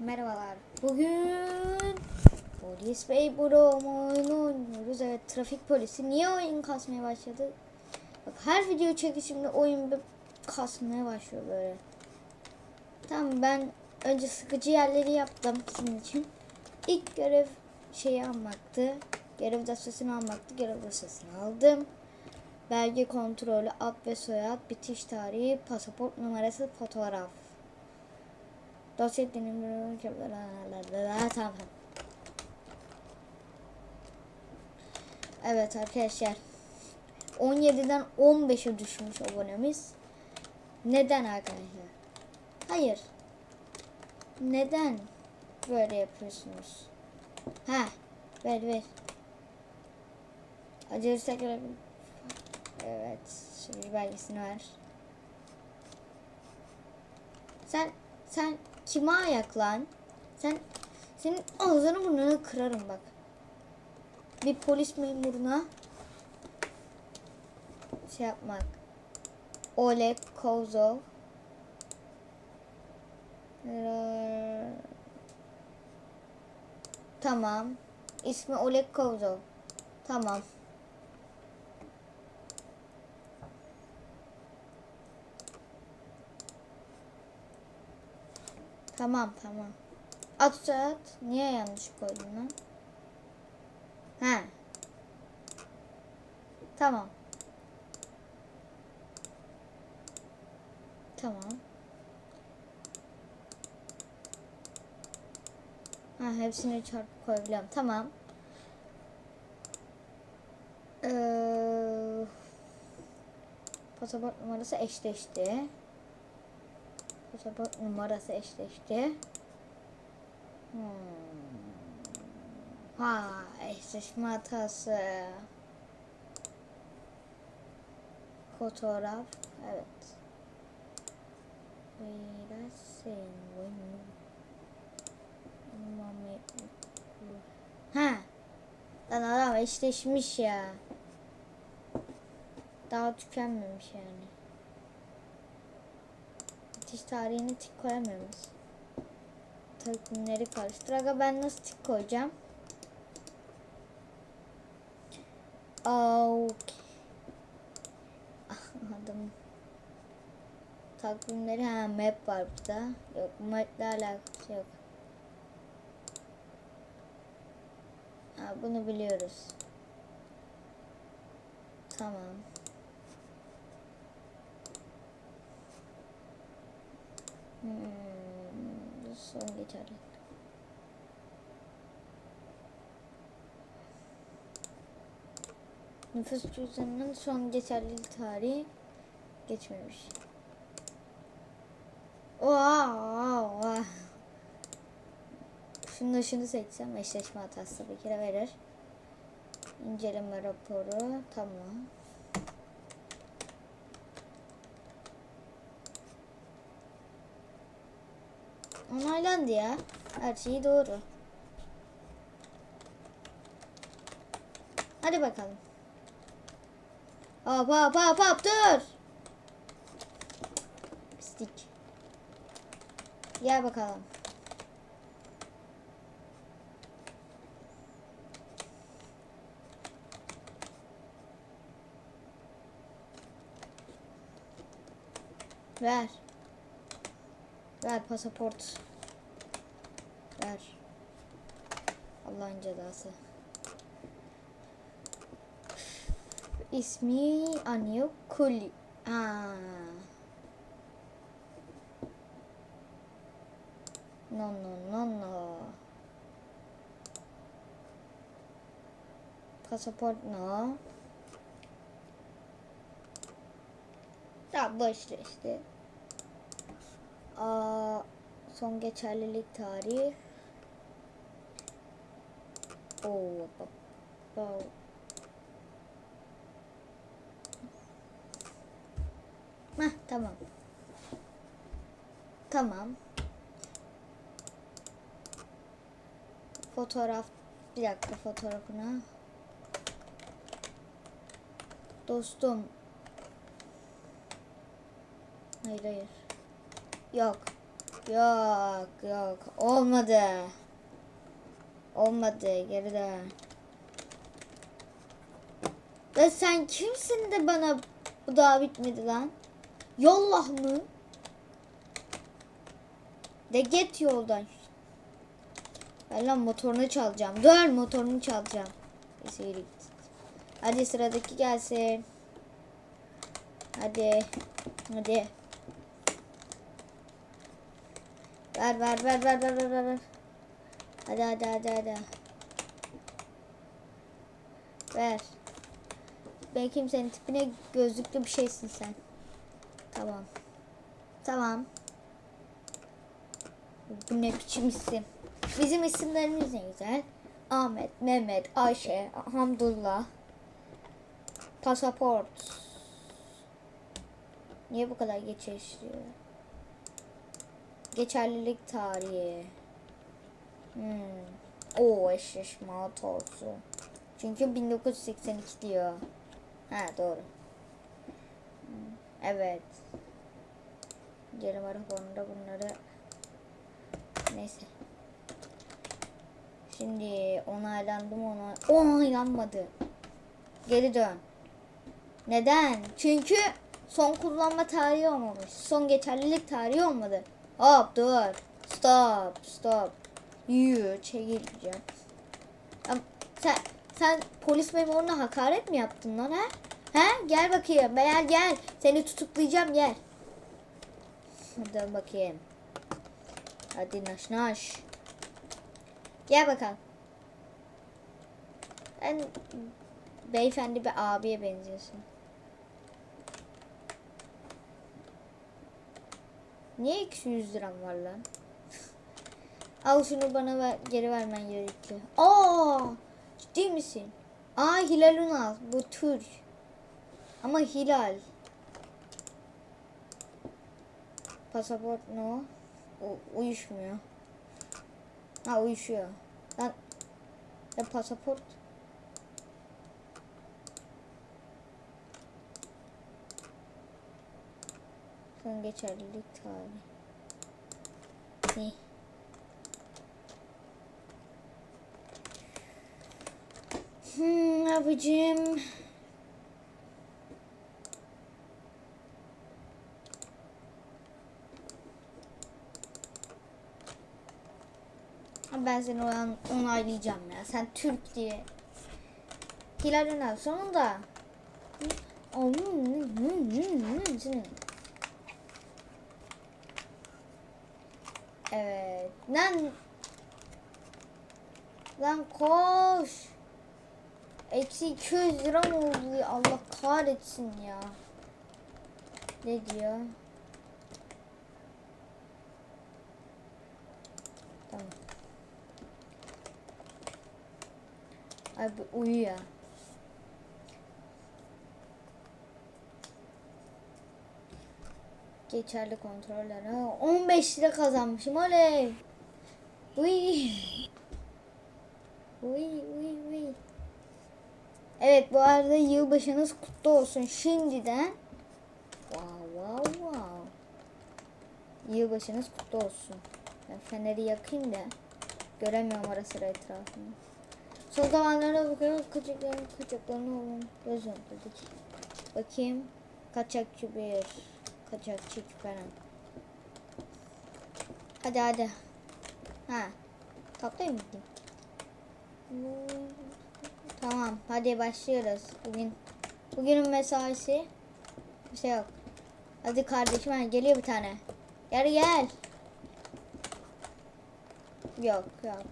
Merhabalar. Bugün Polis Bey Bro oyunu oynuyoruz. Evet trafik polisi. Niye oyun kasmaya başladı? Bak her video çekişimde oyun bir kasmaya başlıyor böyle. Tamam ben önce sıkıcı yerleri yaptım sizin için. İlk görev şeyi almaktı. Görev dosyasını almaktı. Görev dosyasını aldım. Belge kontrolü, ad ve soyad, bitiş tarihi, pasaport numarası, fotoğraf. Dosya dinlemi tamam. tamam. Evet arkadaşlar. 17'den 15'e düşmüş abonemiz. Neden arkadaşlar? Hayır. Neden böyle yapıyorsunuz? Ha, ver ver. Acele tekrar. Evet, sürücü belgesini ver. Sen sen kime ayaklan? Sen senin ağzını burnunu kırarım bak. Bir polis memuruna şey yapmak. Oleg Kozov Tamam. İsmi Oleg Kozov. Tamam. Tamam tamam. At at. Niye yanlış koydun lan? He. Tamam. Tamam. Ha hepsini çarpıp koyabiliyorum. Tamam. Ee, pasaport numarası eşleşti. Pasaport numarası eşleşti. Hmm. Ha, eşleşme hatası. Fotoğraf. Evet. Resim. Ha. Lan adam eşleşmiş ya. Daha tükenmemiş yani. Bitiş tarihini tik koyamıyoruz. Takvimleri karıştır. Aga ben nasıl tik koyacağım? Okay. Anladım. Takvimleri ha map var burada. Yok maple alakası yok. Ha, bunu biliyoruz. Tamam. Hmm, son geçerli. Nüfus cüzdanının son geçerli tarihi geçmemiş. Oha. Şunu şunu seçsem eşleşme hatası bir kere verir. İnceleme raporu tamam. Onaylandı ya. Her şey doğru. Hadi bakalım. Hop hop hop hop dur. Pislik. Gel bakalım. Ver. Ver pasaport. Ver. Allah'ın cezası. İsmi Anio Kuli. Aa. No no no no. Pasaport no. Tamam başla işte. Aa, son geçerlilik tarihi. Oo, bak, tamam. Tamam. Fotoğraf. Bir dakika fotoğrafına. Dostum. Hayır hayır. Yok. Yok yok olmadı. Olmadı geri dön. Lan sen kimsin de bana bu daha bitmedi lan? Yallah mı? De git yoldan. Ben lan motorunu çalacağım. Dur motorunu çalacağım. Neyse yürü git. Hadi sıradaki gelsin. Hadi. Hadi. Ver ver ver ver ver ver ver. Hadi hadi hadi hadi. Ver. Ben kimsenin tipine gözlüklü bir şeysin sen. Tamam. Tamam. Bu ne biçim isim? Bizim isimlerimiz ne güzel. Ahmet, Mehmet, Ayşe, Hamdullah. Pasaport. Niye bu kadar geçişliyor? Geçerlilik tarihi. Hmm. Oo eşleşme hatası. Çünkü 1982 diyor. Ha doğru. Hmm, Evet. Geri marafonunda bunları neyse. Şimdi onaylandım ona. Onaylanmadı. Geri dön. Neden? Çünkü son kullanma tarihi olmamış. Son geçerlilik tarihi olmadı. Hop dur. Stop. Stop. Yürü çekileceğim. Sen, sen polis memuruna hakaret mi yaptın lan ha? He? Gel bakayım. Gel gel. Seni tutuklayacağım gel. Hadi bakayım. Hadi naş naş. Gel bakalım. Ben beyefendi bir abiye benziyorsun. Niye 200 liram var lan? Al şunu bana ver, geri vermen gerekiyor. Aa! Ciddi misin? Aa Hilal Ünal. Bu Türk. Ama Hilal. Pasaport ne o? U- uyuşmuyor. Ha uyuşuyor. Lan ya pasaport. Son geçerlilik tarihi. Ne? Hmm, ne Ben seni onaylayacağım ya. Sen Türk diye. Hilal Ünal sonunda. Evet. Lan. Lan koş. Eksi 200 lira mı oldu ya? Allah kahretsin ya. Ne diyor? Tamam. Ay bu uyuyor. Geçerli kontroller. Ha, 15 lira kazanmışım. Oley. Uy. Uy uy uy. Evet bu arada yılbaşınız kutlu olsun şimdiden. Wow wow wow. Yılbaşınız kutlu olsun. Ben feneri yakayım da göremiyorum ara sıra etrafını. Son zamanlarda bakıyorum kaçakların kaçaklarını oğlum göz önündedik. Bakayım kaçakçı bir kaçakçı falan. Hadi hadi. Ha. Taklaya mı gideyim? Tamam hadi başlıyoruz. Bugün bugünün mesaisi bir şey yok. Hadi kardeşim ha, geliyor bir tane. Gel gel. Yok yok.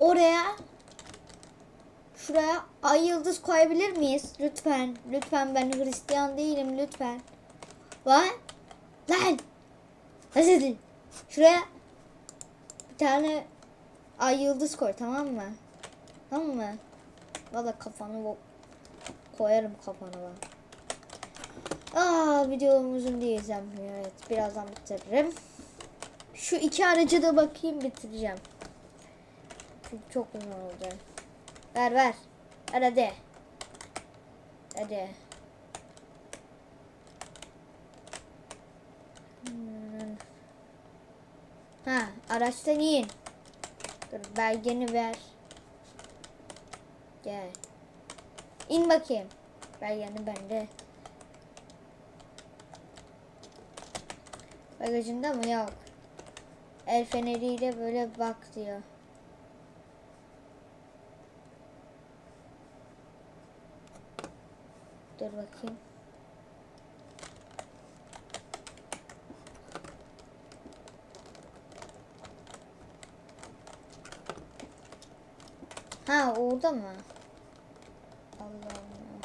Oraya şuraya ay yıldız koyabilir miyiz? Lütfen. Lütfen ben Hristiyan değilim lütfen. Lan. Lan. Nasıl? Şuraya bir tane ay yıldız koy tamam mı? Tamam mı? Valla kafanı koyarım kafana ben. Aa videomuzun değil izlenmiyor. Evet birazdan bitiririm. Şu iki aracı da bakayım bitireceğim. Çünkü çok uzun olacak. Ver ver. Ver hadi. Hadi. Hmm. Ha araçtan in. Dur belgeni ver. Gel. İn bakayım. Belgeni bende. Bagajında mı? Yok. El feneriyle böyle bak diyor. Dur bakayım. Ha orada mı? Allah'ım.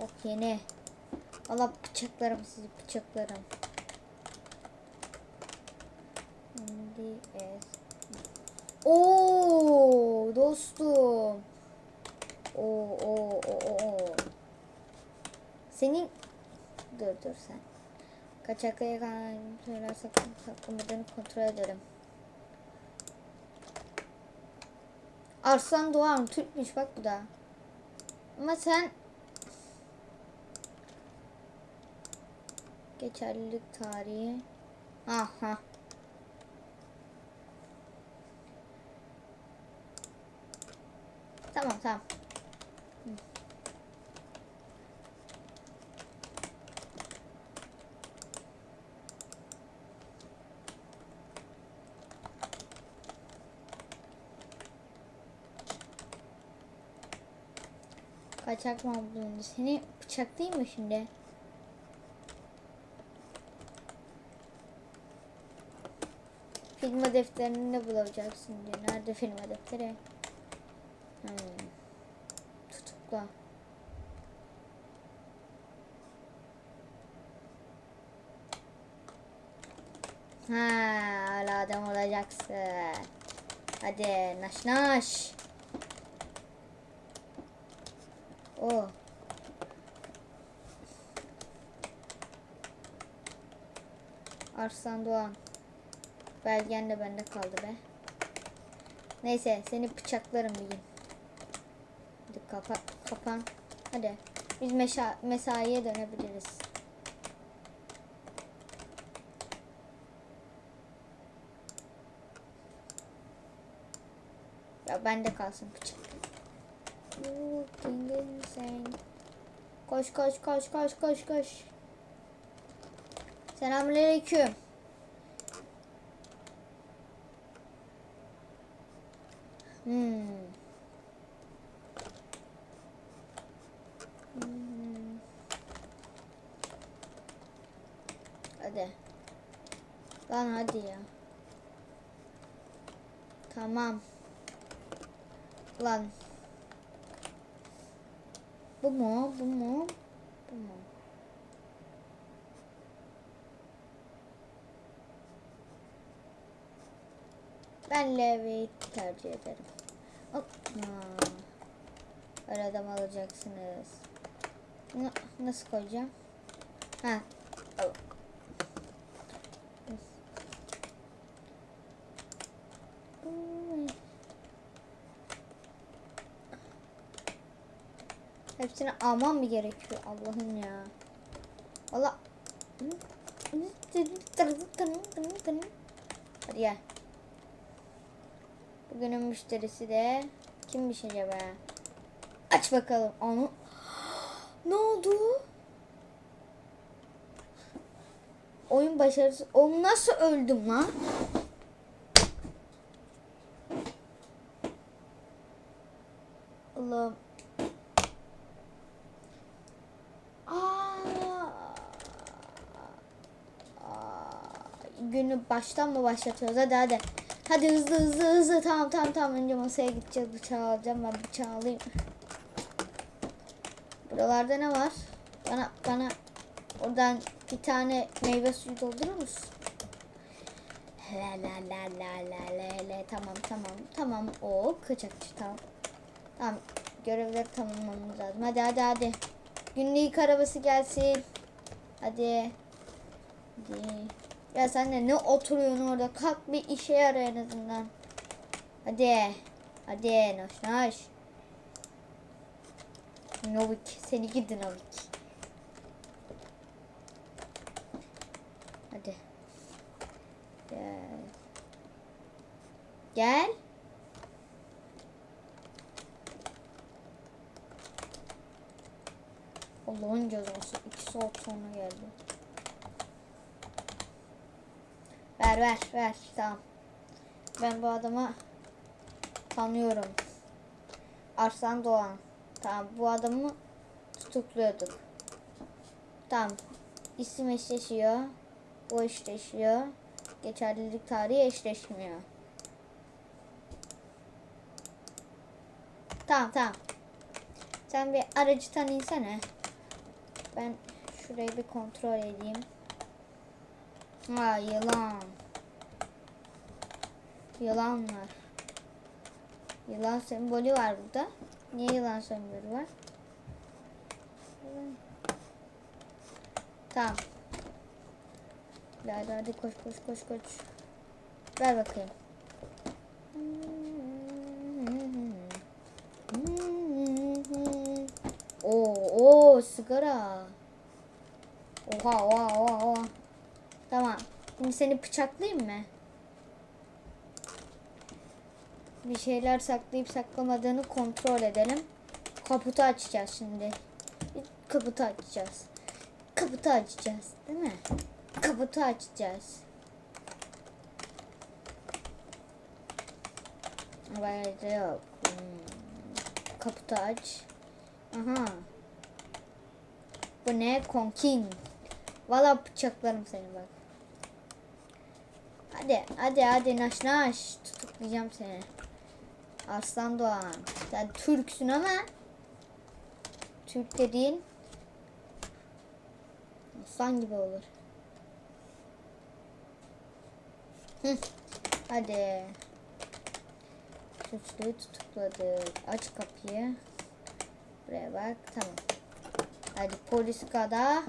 Ok yeni. Allah bıçaklarım sizi bıçaklarım. Es. Oo dostum. Oo oo oo oo. Senin dur dur sen. Kaçakla yakalanın söyler sakın saklamadığını kontrol ederim. Arslan Doğan Türkmüş bak bu da. Ama sen geçerlilik tarihi. Aha. Tamam tamam. Kaçak mı bulundu? Seni bıçaklayayım mı şimdi? Firma defterini de bulacaksın diyor. Nerede firma defteri? Hmm. Tutukla. Ha, hala adam olacaksın. Hadi naş naş. O. Arslan Doğan. Belgen de bende kaldı be. Neyse seni bıçaklarım bir gün. Hadi kapa kapan. Hadi. Biz meşa mesaiye dönebiliriz. Ya bende kalsın bıçak. Looking insane. Koş koş koş koş koş koş. Selamünaleyküm. Hmm. Hmm. Hadi. Lan hadi ya. Tamam. Lan. Bu mu? Bu mu? Bu mu? Ben Levi'yi tercih ederim. Hoppa. Öyle adam alacaksınız. Nasıl koyacağım? Ha. al. Hepsini almam mı gerekiyor Allah'ım ya. Valla. Hadi gel. Bugünün müşterisi de kimmiş acaba? Aç bakalım onu. ne oldu? Oyun başarısı. Onu nasıl öldüm lan? Allah'ım. Aa. Aa, Günü baştan mı başlatıyoruz? Hadi hadi. Hadi hızlı hızlı hızlı. Tamam tamam tamam. Önce masaya gideceğiz. Bıçağı alacağım. Ben bıçağı alayım. Buralarda ne var? Bana bana oradan bir tane meyve suyu doldurur musun? La la la la la la. Tamam tamam tamam. O kaçakçı tamam. Tamam. Görevleri tamamlamamız lazım. Hadi hadi hadi. Günlük arabası gelsin. Hadi. Hadi. Ya sen de ne oturuyorsun orada? Kalk bir işe yara en azından. Hadi. Hadi naş naş. Novik. Seni gidi Novik. Hadi. Gel. Gel. Allah'ın cezası. iki saat sonra geldi. Ver ver. Tamam. Ben bu adamı tanıyorum. Arslan Doğan. Tamam bu adamı tutukluyorduk. Tamam. İsim eşleşiyor. Bu eşleşiyor. Geçerlilik tarihi eşleşmiyor. Tamam tamam. Sen bir aracı tanıysana. Ben şurayı bir kontrol edeyim. Ha yılan. Yılan var. Yılan sembolü var burada. Niye yılan sembolü var? Tamam. Hadi hadi koş koş koş koş. Ver bakayım. Oo, oo sigara. Oha oha oha oha. Tamam. Şimdi seni bıçaklayayım mı? Bir şeyler saklayıp saklamadığını kontrol edelim. Kaputu açacağız şimdi. Kaputu açacağız. Kaputu açacağız, değil mi? Kaputu açacağız. Böyle yok. Hmm. Kaputu aç. Aha. Bu ne? Konkin. Valla bıçaklarım seni bak. Hadi hadi hadi naş naş. Tutuklayacağım seni. Arslan Doğan. Sen Türksün ama Türk dediğin aslan gibi olur. Hı. Hadi. Suçluyu tutukladık. Aç kapıyı. Buraya bak. Tamam. Hadi polis kada.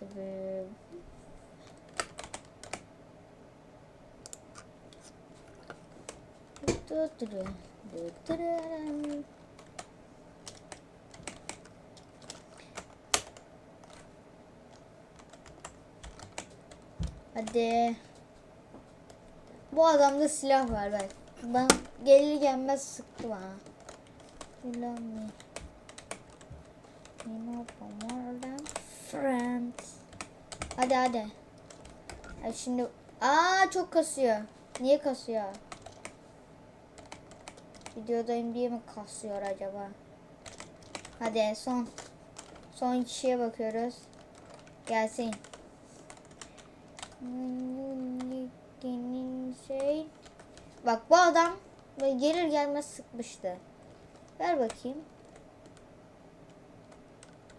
Tabii. Hadi. Bu adamda silah var bak. Ben gelir gelmez sıktı bana. Silah mı? You know more than friends. Hadi hadi. Ay şimdi aa çok kasıyor. Niye kasıyor? Videodayım diye mi kasıyor acaba? Hadi son son kişiye bakıyoruz. Gelsin. Şey. Bak bu adam gelir gelmez sıkmıştı. Ver bakayım.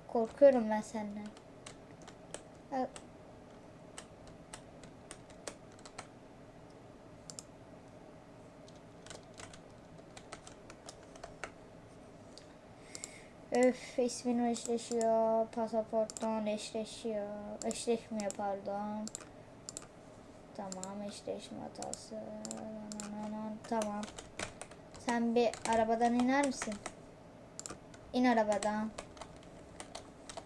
Korkuyorum ben senden. Öf ismin eşleşiyor. Pasaporttan eşleşiyor. Eşleşmiyor pardon. Tamam eşleşme hatası. Tamam. Sen bir arabadan iner misin? İn arabadan.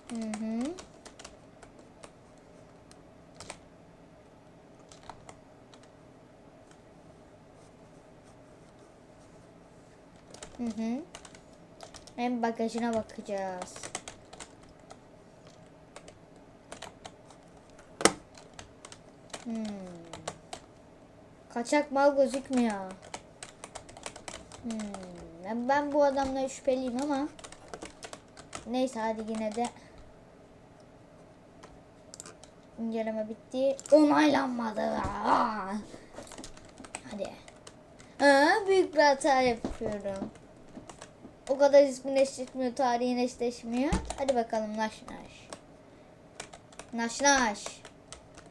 Hı hı. Hı hı. Hem bagajına bakacağız. Hmm. Kaçak mal gözükmüyor. Hmm. Ben, bu adamla şüpheliyim ama neyse hadi yine de inceleme bitti. Onaylanmadı. Aa. Hadi. Ha, büyük bir hata yapıyorum. O kadar ismin eşleşmiyor, tarihin eşleşmiyor. Hadi bakalım naş naş. Naş naş.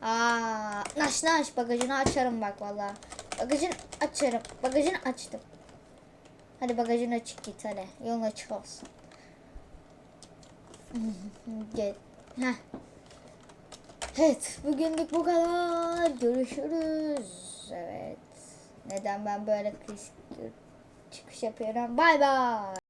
Aa, naş naş bagajını açarım bak valla. Bagajını açarım. Bagajını açtım. Hadi bagajını açık git hadi. Yolun açık olsun. Gel. Heh. Evet, bugünlük bu kadar. Görüşürüz. Evet. Neden ben böyle kış çıkış yapıyorum? Bay bay.